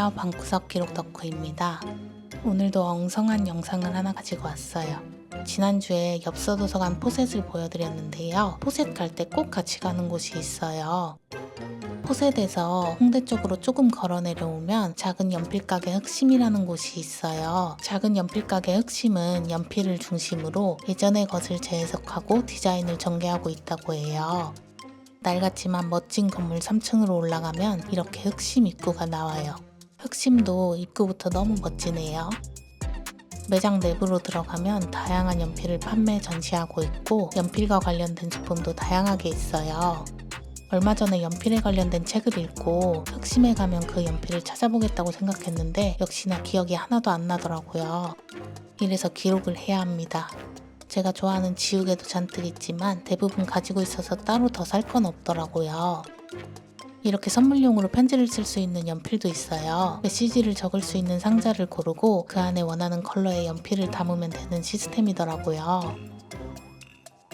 안녕하세요. 방구석 기록 덕후입니다. 오늘도 엉성한 영상을 하나 가지고 왔어요. 지난주에 엽서 도서관 포셋을 보여드렸는데요. 포셋 갈 때 꼭 같이 가는 곳이 있어요. 포셋에서 홍대 쪽으로 조금 걸어 내려오면 작은 연필 가게 흑심이라는 곳이 있어요. 작은 연필 가게 흑심은 연필을 중심으로 예전의 것을 재해석하고 디자인을 전개하고 있다고 해요. 낡았지만 멋진 건물 3층으로 올라가면 이렇게 흑심 입구가 나와요. 흑심도 입구부터 너무 멋지네요. 매장 내부로 들어가면 다양한 연필을 판매 전시하고 있고 연필과 관련된 제품도 다양하게 있어요. 얼마 전에 연필에 관련된 책을 읽고 흑심에 가면 그 연필을 찾아보겠다고 생각했는데 역시나 기억이 하나도 안 나더라고요. 이래서 기록을 해야 합니다. 제가 좋아하는 지우개도 잔뜩 있지만 대부분 가지고 있어서 따로 더 살 건 없더라고요. 이렇게 선물용으로 편지를 쓸 수 있는 연필도 있어요. 메시지를 적을 수 있는 상자를 고르고 그 안에 원하는 컬러의 연필을 담으면 되는 시스템이더라고요.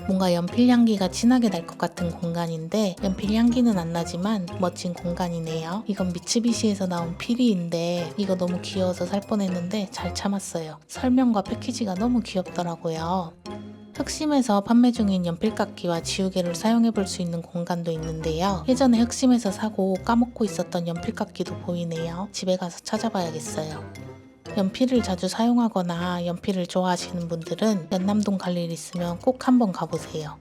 뭔가 연필 향기가 진하게 날 것 같은 공간인데 연필 향기는 안 나지만 멋진 공간이네요. 이건 미츠비시에서 나온 피리인데 이거 너무 귀여워서 살 뻔했는데 잘 참았어요. 설명과 패키지가 너무 귀엽더라고요. 흑심에서 판매 중인 연필깎이와 지우개를 사용해 볼 수 있는 공간도 있는데요. 예전에 흑심에서 사고 까먹고 있었던 연필깎이도 보이네요. 집에 가서 찾아봐야겠어요. 연필을 자주 사용하거나 연필을 좋아하시는 분들은 연남동 갈 일 있으면 꼭 한번 가보세요.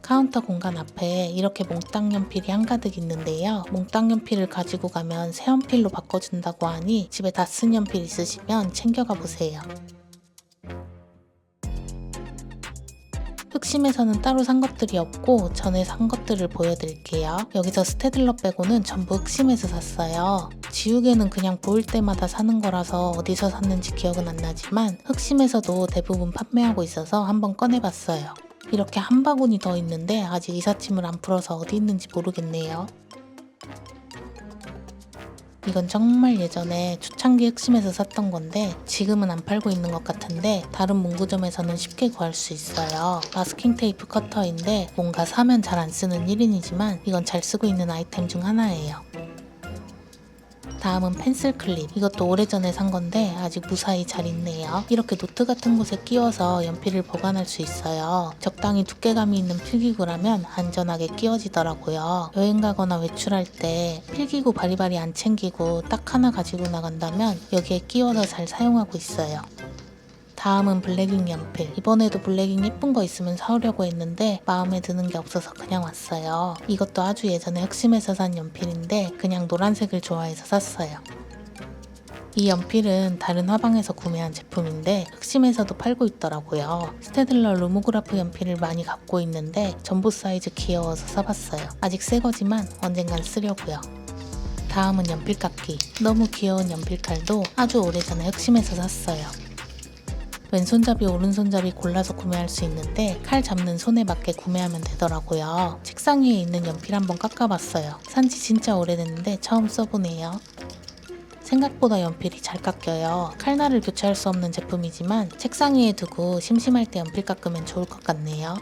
카운터 공간 앞에 이렇게 몽땅 연필이 한가득 있는데요. 몽땅 연필을 가지고 가면 새 연필로 바꿔준다고 하니 집에 다 쓴 연필 있으시면 챙겨가 보세요. 흑심에서는 따로 산 것들이 없고 전에 산 것들을 보여드릴게요. 여기서 스테들러 빼고는 전부 흑심에서 샀어요. 지우개는 그냥 보일 때마다 사는 거라서 어디서 샀는지 기억은 안 나지만 흑심에서도 대부분 판매하고 있어서 한번 꺼내봤어요. 이렇게 한 바구니 더 있는데 아직 이삿짐을 안 풀어서 어디 있는지 모르겠네요. 이건 정말 예전에 초창기 흑심에서 샀던 건데 지금은 안 팔고 있는 것 같은데 다른 문구점에서는 쉽게 구할 수 있어요. 마스킹 테이프 커터인데 뭔가 사면 잘 안 쓰는 1인이지만 이건 잘 쓰고 있는 아이템 중 하나예요. 다음은 펜슬 클립. 이것도 오래전에 산 건데 아직 무사히 잘 있네요. 이렇게 노트 같은 곳에 끼워서 연필을 보관할 수 있어요. 적당히 두께감이 있는 필기구라면 안전하게 끼워지더라고요. 여행 가거나 외출할 때 필기구 바리바리 안 챙기고 딱 하나 가지고 나간다면 여기에 끼워서 잘 사용하고 있어요. 다음은 블랙잉 연필. 이번에도 블랙잉 예쁜 거 있으면 사오려고 했는데 마음에 드는 게 없어서 그냥 왔어요. 이것도 아주 예전에 흑심에서 산 연필인데 그냥 노란색을 좋아해서 샀어요. 이 연필은 다른 화방에서 구매한 제품인데 흑심에서도 팔고 있더라고요. 스테들러 루모그라프 연필을 많이 갖고 있는데 전부 사이즈 귀여워서 사봤어요. 아직 새 거지만 언젠간 쓰려고요. 다음은 연필깎이. 너무 귀여운 연필칼도 아주 오래전에 흑심에서 샀어요. 왼손잡이 오른손잡이 골라서 구매할 수 있는데 칼 잡는 손에 맞게 구매하면 되더라고요. 책상 위에 있는 연필 한번 깎아봤어요. 산지 진짜 오래됐는데 처음 써보네요. 생각보다 연필이 잘 깎여요. 칼날을 교체할 수 없는 제품이지만 책상 위에 두고 심심할 때 연필 깎으면 좋을 것 같네요.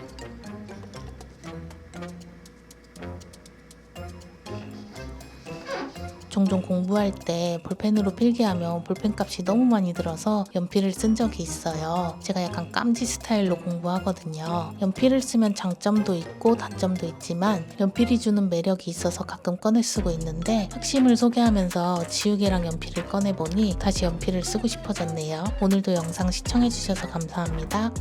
종종 공부할 때 볼펜으로 필기하면 볼펜 값이 너무 많이 들어서 연필을 쓴 적이 있어요. 제가 약간 깜지 스타일로 공부하거든요. 연필을 쓰면 장점도 있고 단점도 있지만 연필이 주는 매력이 있어서 가끔 꺼내 쓰고 있는데 흑심을 소개하면서 지우개랑 연필을 꺼내보니 다시 연필을 쓰고 싶어졌네요. 오늘도 영상 시청해주셔서 감사합니다.